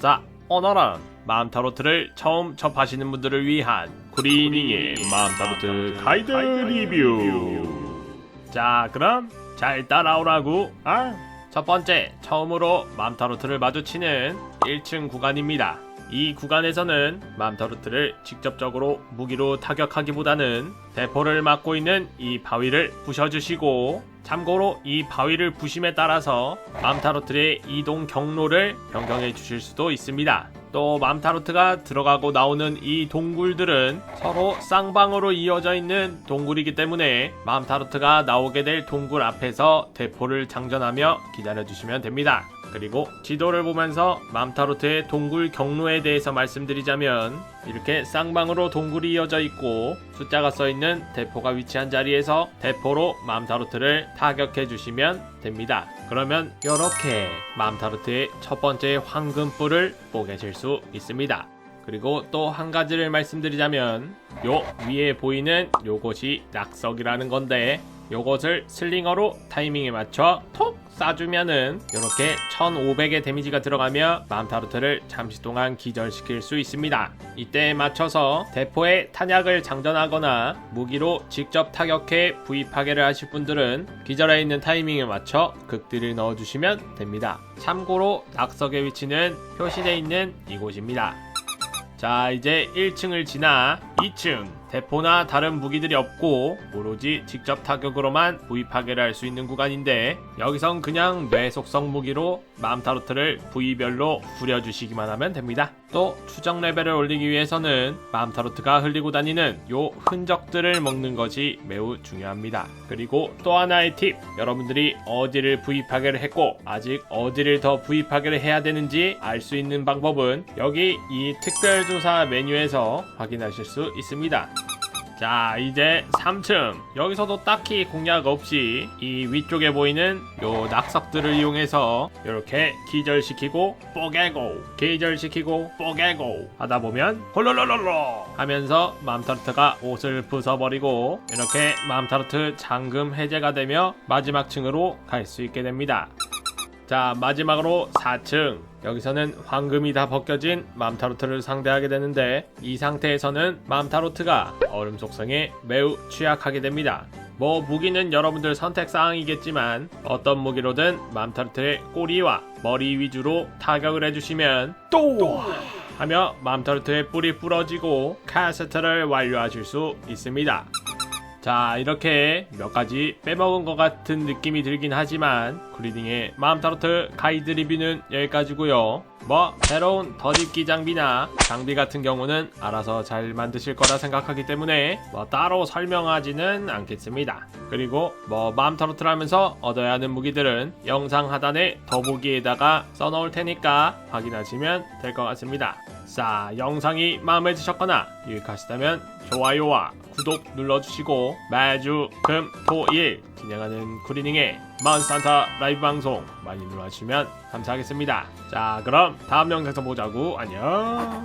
자, 오늘은 맘타로트를 처음 접하시는 분들을 위한 구리닝의 맘타로트 가이드 리뷰. 자, 그럼 잘 따라오라고. 아, 첫 번째, 처음으로 맘타로트를 마주치는 1층 구간입니다. 이 구간에서는 맘타로트를 직접적으로 무기로 타격하기보다는 대포를 막고 있는 이 바위를 부셔주시고 참고로 이 바위를 부심에 따라서 맘타로트의 이동 경로를 변경해 주실 수도 있습니다. 또 맘타로트가 들어가고 나오는 이 동굴들은 서로 쌍방으로 이어져 있는 동굴이기 때문에 맘타로트가 나오게 될 동굴 앞에서 대포를 장전하며 기다려 주시면 됩니다. 그리고 지도를 보면서 맘타로트의 동굴 경로에 대해서 말씀드리자면 이렇게 쌍방으로 동굴이 이어져 있고 숫자가 써 있는 대포가 위치한 자리에서 대포로 맘타로트를 타격해 주시면 됩니다. 그러면 이렇게 맘타로트의 첫 번째 황금뿔을 뽀개실 수 있습니다. 그리고 또 한 가지를 말씀드리자면 요 위에 보이는 요것이 낙석이라는 건데 요것을 슬링어로 타이밍에 맞춰 톡 쏴주면은 이렇게 1500의 데미지가 들어가며 맘타르트를 잠시 동안 기절시킬 수 있습니다. 이때에 맞춰서 대포에 탄약을 장전하거나 무기로 직접 타격해 부위 파괴를 하실 분들은 기절해 있는 타이밍에 맞춰 극딜을 넣어주시면 됩니다. 참고로 낙석의 위치는 표시되어 있는 이곳입니다. 자 이제 1층을 지나 2층 대포나 다른 무기들이 없고 오로지 직접 타격으로만 부위 파괴를 할 수 있는 구간인데 여기선 그냥 뇌 속성 무기로 맘타로트를 부위별로 후려주시기만 하면 됩니다. 또 추적 레벨을 올리기 위해서는 맘타로트가 흘리고 다니는 요 흔적들을 먹는 것이 매우 중요합니다. 그리고 또 하나의 팁 여러분들이 어디를 파괴를 했고 아직 어디를 더 파괴를 해야 되는지 알 수 있는 방법은 여기 이 특별조사 메뉴에서 확인하실 수 있습니다. 자 이제 3층. 여기서도 딱히 공략 없이 이 위쪽에 보이는 요 낙석들을 이용해서 이렇게 기절시키고 뽀개고 기절시키고 뽀개고 하다 보면 홀로로로로 하면서 맘타르트가 옷을 부숴버리고 이렇게 맘타르트 잠금 해제가 되며 마지막 층으로 갈 수 있게 됩니다 자 마지막으로 4층. 여기서는 황금이 다 벗겨진 맘타로트를 상대하게 되는데 이 상태에서는 맘타로트가 얼음 속성에 매우 취약하게 됩니다. 뭐 무기는 여러분들 선택 사항이겠지만 어떤 무기로든 맘타르트의 꼬리와 머리 위주로 타격을 해주시면 또 하며 맘타르트의 뿔이 부러지고 카세트를 완료하실 수 있습니다 자 이렇게 몇 가지 빼먹은 것 같은 느낌이 들긴 하지만 크리딩의 마음 타로트 가이드 리뷰는 여기까지고요. 뭐 새로운 덧입기 장비나 장비 같은 경우는 알아서 잘 만드실 거라 생각하기 때문에 뭐 따로 설명하지는 않겠습니다. 그리고 뭐 마음 타로트를 하면서 얻어야 하는 무기들은 영상 하단에 더보기에다가 써놓을 테니까 확인하시면 될 것 같습니다 자 영상이 마음에 드셨거나 유익하시다면 좋아요와 구독 눌러주시고 매주 금, 토, 일 진행하는 쿠리닝의 마운스탄타 라이브 방송 많이 눌러주시면 감사하겠습니다. 자 그럼 다음 영상에서 보자고 안녕